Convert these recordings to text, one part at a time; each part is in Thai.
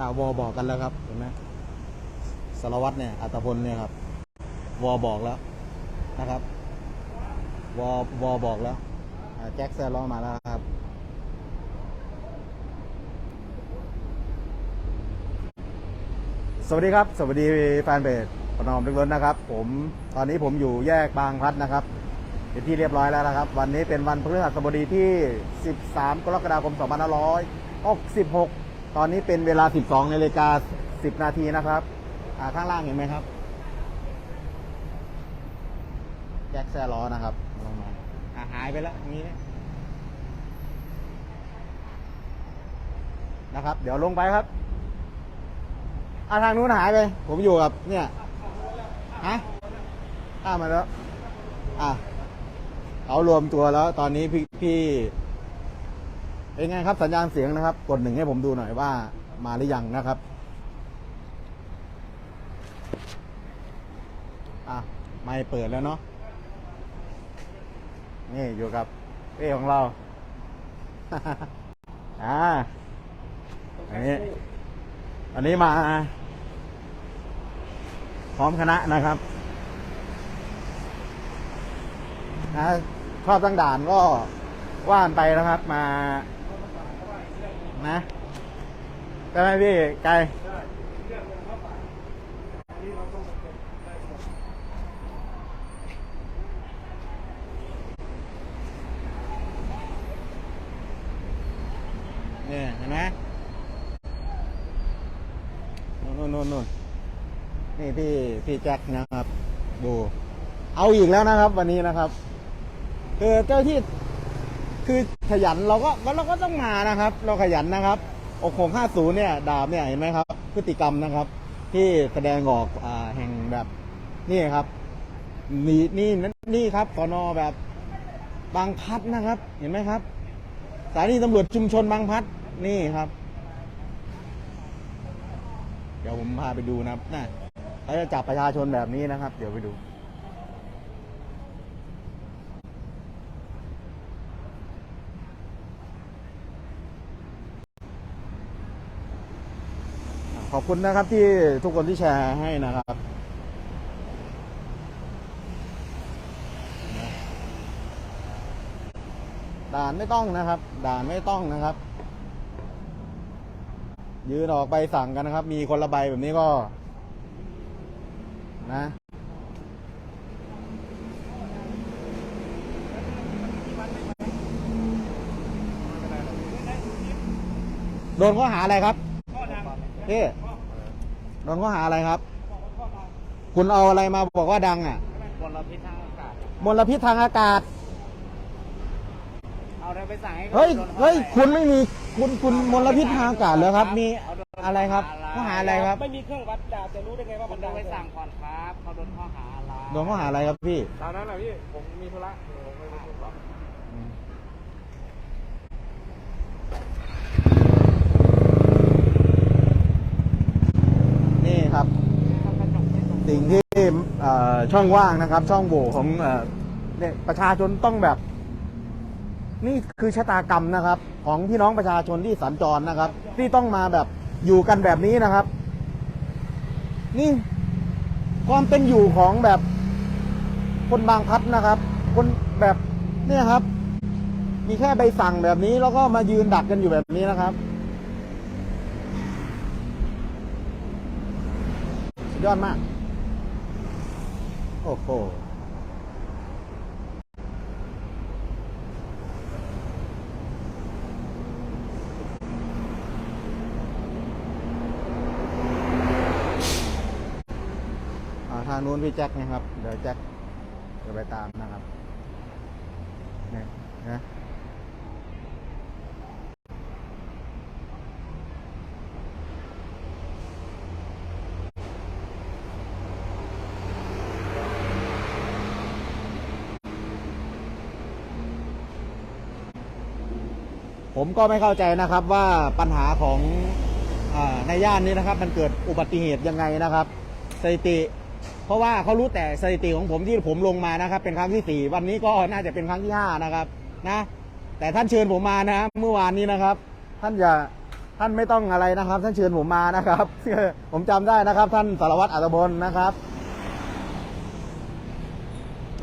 อ่าวอบอกกันแล้วครับเห็นไหมสารวัตรเนี่ยอัตพลเนี่ยครับวอบอกแล้วนะครับวอวอบอกแล้วแจ็คแซล้อมาแล้วครับสวัสดีครับ สวัสดีแฟนเพจประนอมทุกรถนะครับ ผมตอนนี้ผมอยู่แยกบางพลัดนะครับเป็นที่เรียบร้อยแล้วนะครับ วันนี้เป็นวันพฤหัสบดีที่ 13 กรกฎาคม 2566 ตอนนี้เป็นเวลา 12นาฬิกา10 นาทีนะครับข้างล่างเห็นไหมครับแจ็คแซล้อนะครับลงมาหายไปแล้วอย่างนี้นะครับ เดี๋ยวลงไปครับอาทางนู้นหายไป ผมอยู่กับเนี่ยฮะข้ามมาแล้ว อะเขารวมตัวแล้ว ตอนนี้พี่พี่ เป็นไงครับสัญญาณเสียงนะครับ กดหนึ่งให้ผมดูหน่อยว่ามาหรือยังนะครับอะไม่เปิดแล้วเนาะนี่อยู่กับเป้ของเรา อ่าอันนี้อันนี้มา พร้อมคณะนะครับนะชอบตั้งด่านก็ว่านไปนะครับมา นะใช่ไหมพี่ไกลเนี่ยเห็นไหมนู่นนู่นนู่นนี่พี่พี่แจ็คนะครับ ดู เอาอีกแล้วนะครับ วันนี้นะครับคือเจ้าที่คือ ขยันเราก็เราก็ต้องมานะครับ เราขยันนะครับอกหกห้าศูนย์เนี่ยดาบเนี่ยเห็นไหมครับ พฤติกรรมนะครับ ที่แสดงออกอ่าแห่งแบบนี่ครับนี่นี่นี่ครับสอนอแบบบางพัดนะครับ เห็นไหมครับสถานีตำรวจชุมชนบางพัดนี่ครับ เดี๋ยวผมพาไปดูนะครับน่ะเขาจะจับประชาชนแบบนี้นะครับ เดี๋ยวไปดู ขอบคุณนะครับที่ทุกคนที่แชร์ให้นะครับด่านไม่ต้องนะครับ ด่านไม่ต้องนะครับ ยืนออกใบสั่งกันนะครับ มีคนละใบแบบนี้ก็ นะโดนข้อหาอะไรครับ พี่โดนข้อหาอะไรครับ คุณเอาอะไรมาบอกว่าดังอะมลพิษทางอากาศ มลพิษทางอากาศ เอาอะไรไปสั่งให้เฮ้ยโดนข้อเฮ้ยหาคุณไม่มี คุณ คุณมลพิษทางอากาศเหรอครับ มีเอาโดนอะไรครับ ข้อหาอะไรครับ ไม่มีเครื่องวัดดาบจะรู้ได้ไงว่าคุมัณนต้ดัองงไปสั่งก่อนครับ เขาโดนข้อหาอะไร โดนข้อหาอะไรครับพี่ ตามนั้นแหละพี่ ผมมีธุระผมไม่รู้หรอก นี่ครับ สิ่งที่เอ่อ ช่องว่างนะครับ ช่องโหว่ของเอ่อเนี่ยประชาชนต้องแบบ นี่คือชะตากรรมนะครับ ของพี่น้องประชาชนที่สัญจรนะครับ ที่ต้องมาแบบอยู่กันแบบนี้นะครับ นี่ความเป็นอยู่ของแบบคนบางพัดนะครับ คนแบบเนี่ยครับ มีแค่ใบสั่งแบบนี้ แล้วก็มายืนดักกันอยู่แบบนี้นะครับสุดยอดมาก อ้โหทางนู้นพี่แจ็คนะครับ เดี๋ยวแจ็คจะไปตามนะครับเนี่ยนะ ผมก็ไม่เข้าใจนะครับว่าปัญหาของอในย่านนี้นะครับ มันเกิดอุบัติเหตุยังไงนะครับ สถิติ เพราะว่าเขารู้แต่สถิติของผมที่ผมลงมานะครับ เป็นครั้งที่สี่วันนี้ก็น่าจะเป็นครั้งที่ห้านะครับนะแต่ท่านเชิญผมมานะเมื่อวานนี้นะครับ ท่านจะท่านไม่ต้องอะไรนะครับ ท่านเชิญผมมานะครับ ผมจำได้นะครับ ท่านสารวัตรอัตบลนะครับ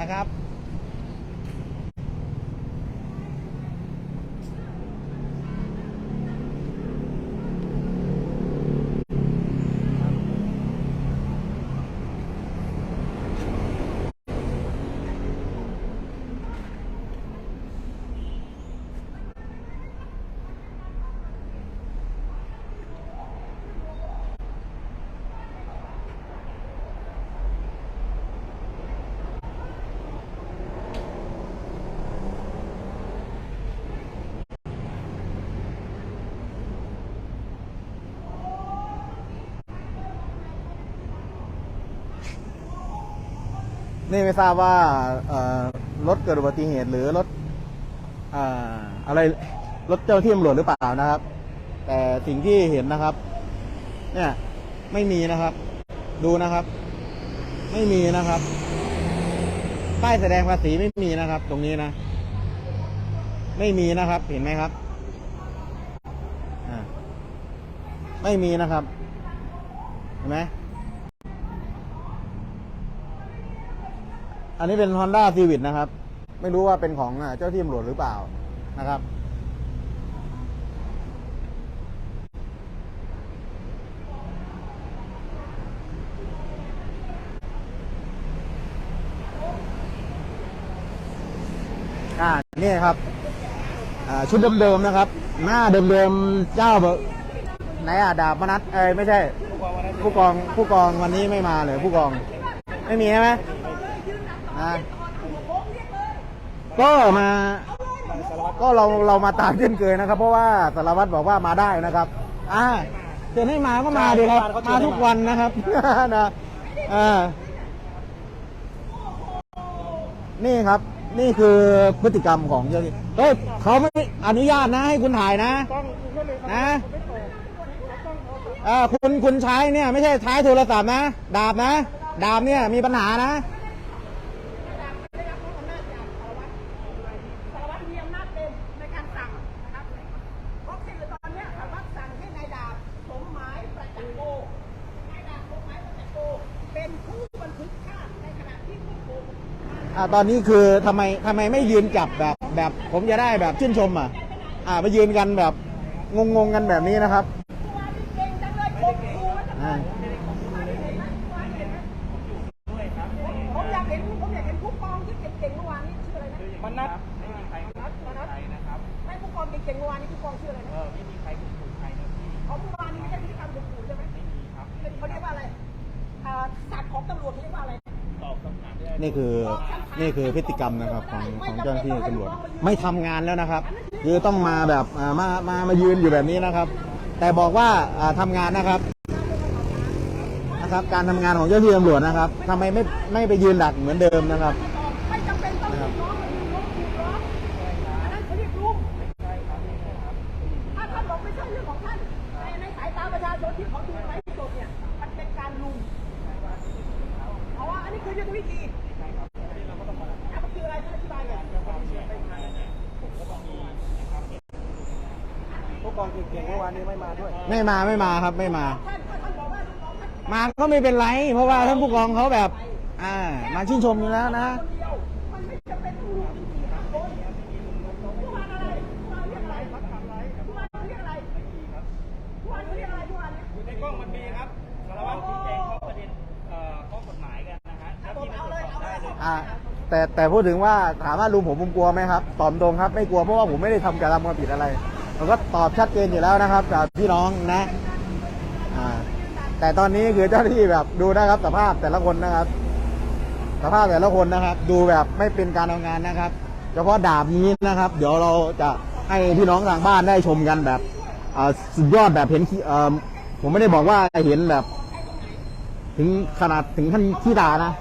นะครับ นี่ไม่ทราบว่าเอ่อรถเกิดอุบัติเหตุหรือรถอ่าอะไรรถเจ้าที่ตำรวจหรือเปล่านะครับ แต่สิ่งที่เห็นนะครับ เนี่ยไม่มีนะครับ ดูนะครับ ไม่มีนะครับป้ายแสดงภาษีไม่มีนะครับ ตรงนี้นะ ไม่มีนะครับ เห็นไหมครับไม่มีนะครับ เห็นไหม อันนี้เป็น Honda Civic นะครับ ไม่รู้ว่าเป็นของเจ้าที่ตำรวจหรือเปล่านะครับ อ่า นี่ครับชุดเดิมๆนะครับ หน้าเดิมๆเจ้าแบบไหนอะดาบมนัดเอ้ยไม่ใช่ ผู้กองผู้กองวันนี้ไม่มาเลยผู้กอง ไม่มีใช่ไหม อ่าก็มาก็เราเรามาตามเช่นเคยนะครับ เพราะว่าสารวัตรบอกว่ามาได้นะครับ อ่าเชิญให้มาก็มาดีครับ มาทุกวันนะครับนะอ่านี่ครับ นี่คือพฤติกรรมของเจ้าหน้าที่เฮ้ยเขาไม่อนุญาตนะ ให้คุณถ่ายนะ นะเออคุณคุณใช้เนี่ย ไม่ใช่ใช้โทรศัพท์นะ ดาบนะ ดาบเนี่ยมีปัญหานะ สารวัตรมีอำนาจเต็มในการสั่งนะครับเพราะสื่อตอนเนี้ยสามารถสั่งให้นายดาบสมหมายประจักษ์โกนายดาบสมหมายประจักษ์โกเป็นผู้บันทึกภาพในขณะที่ควบคุม อ่าตอนนี้คือทำไมทำไมไม่ยืนจับแบบแบบผมจะได้แบบชื่นชมอะอ่ามายืนกันแบบงงๆกันแบบนี้นะครับตัวนี้เก่งจังเลยผมครูว่าจะอ่าผมอยากเห็นผมอยากเห็นผู้กองที่เก่งๆเมื่อวานนี้ชื่ออะไรนะมันนัดไม่มีใครนัทนัทไม่ผู้กองเก่งๆเมื่อวานนี้ผู้กองชื่ออะไรเอนะอไม่มีใครถูกถูกใครนะพี่เขาเมื่อวานนี้ไม่ใช่พฤติกรรมข่มขู่ใช่ไหมไม่มีครับเป็นเขาเรียกว่าอะไรอ่าศาสตร์ของตำรวจเขาเรียกว่าอะไรตอบคำถามได้นี่คือ นี่คือพฤติกรรมนะครับของของเจ้าหน้าที่ตำรวจไม่ทำงานแล้วนะครับ คือต้องมาแบบมามามายืนอยู่แบบนี้นะครับ แต่บอกว่าทำทำงานนะครับนะครับ การทำงานของเจ้าหน้าที่ตำรวจนะครับทำไมไม่ไม่ไปยืนดักเหมือนเดิมนะครับ ไม่จำเป็นต้องถูกร้องหรือถูกร้องถูกร้องอันนั้นเขาเรียกลุงถ้าท่านบอกไม่ใช่เรื่องของท่านในในสายตาประชาชนที่เขาดูไลฟ์สดเนี่ย มันเป็นการลุมเพราะว่าอันนี้คือยุทธวิธีแล้วมันคืออะไรท่านอธิบายหน่อย ผู้ กองเก่งๆเมื่อวานนี้ไม่มาด้วยไม่มาไม่มาครับไม่มาท่านถ้าท่านบอกว่าลูกน้องท่านมาก็ไม่เป็นไร เพราะว่าท่านผู้กองเขาแบบ อ่า มาชื่นชมอยู่แล้วนะคนเดียวมันไม่จำเป็นต้องลุมถึงสี่ห้าคนผู้วานอะไรผู้วานเรียกอะไรผู้วานเรียกอะไรผู้วานเรียกอะไรผู้วานเนี่ยในกล้องมันมีครับสารวัตรชี้แจงข้อประเด็นเอ่อข้อกฎหมายกันนะฮะแล้วที่มันตรวจสอบได้เลย อ่าแต่แต่พูดถึงว่าถามว่าลุงผมผมกลัวไหมครับตอบตรงครับ ไม่กลัวเพราะว่าผมไม่ได้ทำการทำความผิดอะไร ผมก็ตอบชัดเจนอยู่แล้วนะครับกับพี่น้องนะแต่ตอนนี้คือเจ้าหน้าที่แบบดูนะครับสภาพแต่ละคนนะครับ สภาพแต่ละคนนะครับ ดูแบบไม่เป็นการทำงานนะครับ เฉพาะดาบนี้นะครับ เดี๋ยวเราจะให้พี่น้องทางบ้านได้ชมกันแบบสุดยอดแบบเห็นผมไม่ได้บอกว่าเห็นแบบ ถึงขนาดถึงขั้นขี้ดานะ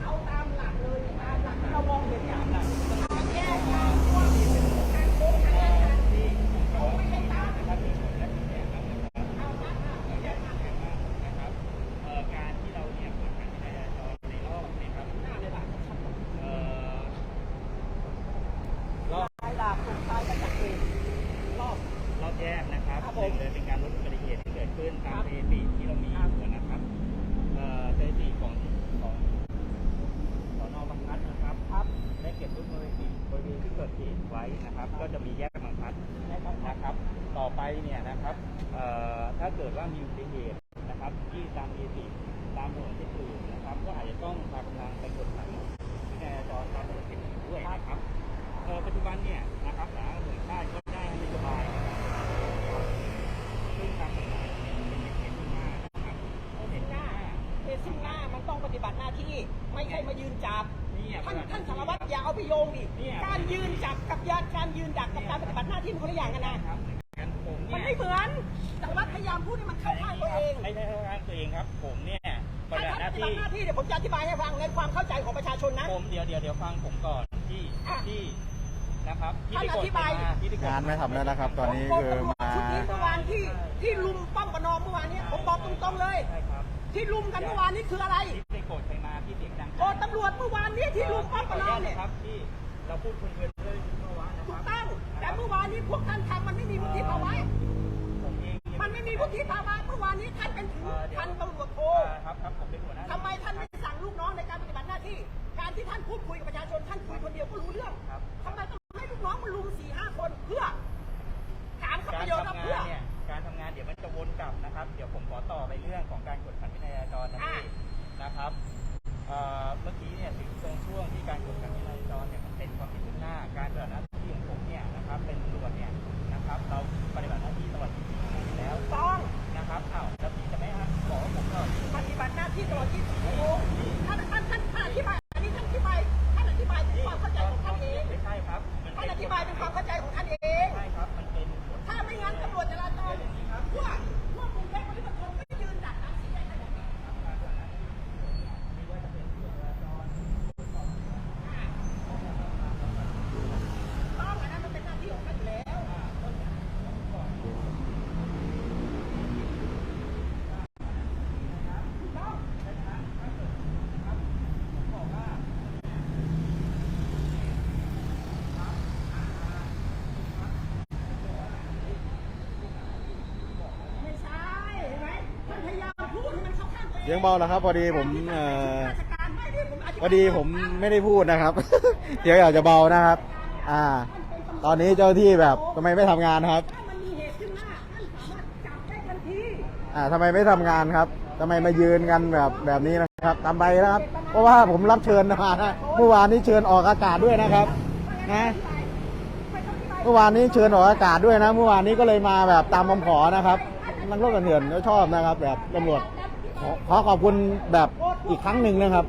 เอาตามหลักเลยตามหลักที่เรามองเห็นเนี่ยการแก้การควบคุมการโกงการแก้การผมไม่ให้ตาม เอ่อการที่เราเนี่ยกวดขันวินัยจราจรในรอบนะครับ แจ้งนะครับ ครับ ห ผม นึ่งเลยเป็นการลดอุบัติเหตุที่เกิดขึ้นตามสถิติที่เรามีอยู่นะครับเอ่อสถิติของของสอนอบางพลัดนะครับ ครับ ได้เก็บรูปบริเวณบริเวณที่เกิดเหตุไว้นะครับ ก็จะมีแยกบางพลัดนะครับ ต่อไปเนี่ยนะครับเอ่อถ้าเกิดว่ามีอุบัติ เหตุนะครับ ที่ตามสถิติตามถนนที่อื่นนะครับ ก็อาจจะต้องพากำลังไปกดขันวินัยจราจรตามถนนที่อื่นด้วยนะครับเอ่อปัจจุบันเนี่ยนะครับสาธารณสุขชาติก็ได้นโยบายนะครับซึ่งตามกฎหมายเนี่ยเป็นเหตุที่ห้านะครับเห็นหน้าเอซึ่งหน้ามันต้องปฏิบัติหน้าที่ไม่ใช่มายืนจับเนี่ยท่านท่านสารวัตรอย่าเอาไปโยงดิเนี่ยการยืนจับกับยานการยืนดักกับการปฏิบัติหน้าที่มันคนละอย่างกันนะ ผมเนี่ยปฏิถ้าบัติหท่านน้าที่ปฏิบัติหน้าที่เดี๋ยวผมจะอธิบายให้ฟังในความเข้าใจของประชาชนนะ ผมเดี๋ยวเดี๋ยวเดี๋ยวฟังผมก่อนที่อะที่นะครับที่ท่านได้กดอธิบาย มาที่ได้กดงานไม่ทำแล้วนะครับ ตอนนี้ผมคือผมมาชุดนี้เมื่อวานที่ที่ลุมป้อมประนอมเมื่อวานเนี้ผมบอกตรงๆเลย ใช่ครับที่ลุมกันเมื่อวานนี้คืออะไรที่ได้กดใครมาที่เสียงดังโกรธตำรวจเมื่อวานนี้ที่ลุมป้อมประนอมเนี่ยครับที่เราพูดคุยกันเลยเมื่อวานนะคถูรักบ ต้องแต่เมื่อวานนี้พวกท่านทำมันไม่มีวุฒิภาวะผ มเองมันไม่มีวุฒิภาวะเมื่อวานนี้ท่านเป็นถึงพันตำรวจโทครับครับผมเป็นหัวหน้าทำไมท่านไม่สั่งลูกน้องในการปฏิบัติหน้าที่ การที่ท่านพูดคุยกับประชาชนท่านคุยคนเดียวก็รู้เรื่องครับทำไมต้องให้ลูกน้องมาลุมสี่ห้าคนเพื่อถามคำการประโยชน์ว่าทำเพื่องานเนี่ยการทำงานเดี๋ยวมันจะวนกลับนะครับ เดี๋ยวผมขอต่อไปเรื่องของการกดขันวินัยจราจรนะอะพี่นะครับเอ่อเมื่อกี้เนี่ยถึงตรงช่วงที่การกดขันวินัยจราจรเนี่ยมันเป็นความผิดซึ่งหน้า การปฏิบัติหน้าที่ของผมเนี่ยนะครับ เป็นตำรวจเนี่ยนะครับ เราปฏิบัติหน้าที่ตลอด24ชั่วโมงอยู่แล้ว ต้อง นะครับอ้าวแล้วพี่จะไม่ให้บอกว่าผมก็ ปฏิบัติหน้าที่ตลอด24ชั่วโมงท่านท่านท่านท่านอธิบายอันนี้ท่านอธิบายท่านอธิบายเป็นความเข้าใจของท่านเอง ไม่ใช่ครับมัน ท่านอธิบายเป็นความเข้าใจของท่านเอง ใช่ครับ มันเป็นกฎ ถ้าไม่งั้นตำรวจจราจรพวกพวกกรุงเทพปริมณฑลก็ยืนดักหาสีแยกกันอย่างนี้ต้องอันนั้นมันเป็นหน้าที่ของท่านอยู่แล้ว ไม่ใช่เห็นไหมท่านพยายามพูดให้มัน ยังเสียงเบาแล้วครับ พอดีผมเอ่อพอดีผมไม่ได้พูดนะครับ เดี๋ยวอยากจะเบานะครับ อ่า ตอนนี้เจ้าที่แบบทำไมไม่ทำงานครับ มันมีเหตุขึ้นหน้าท่านสามารถจับได้ทันทีอ่าทำไมไม่ทำงานครับทำไมมายืนกันแบบแบบนี้นะครับตามใบนะครับ เพราะว่าผมรับเชิญมานะเมื่อวานนี้เชิญออกอากาศด้วยนะครับนะ เมื่อวานนี้เชิญออกอากาศด้วยนะ เมื่อวานนี้ก็เลยมาแบบตามคำขอนะครับนักโทษกระเถื่อนเขาชอบนะครับ แบบตำรวจ ขอขอขอบคุณแบบอีกครั้งหนึ่งนะครับ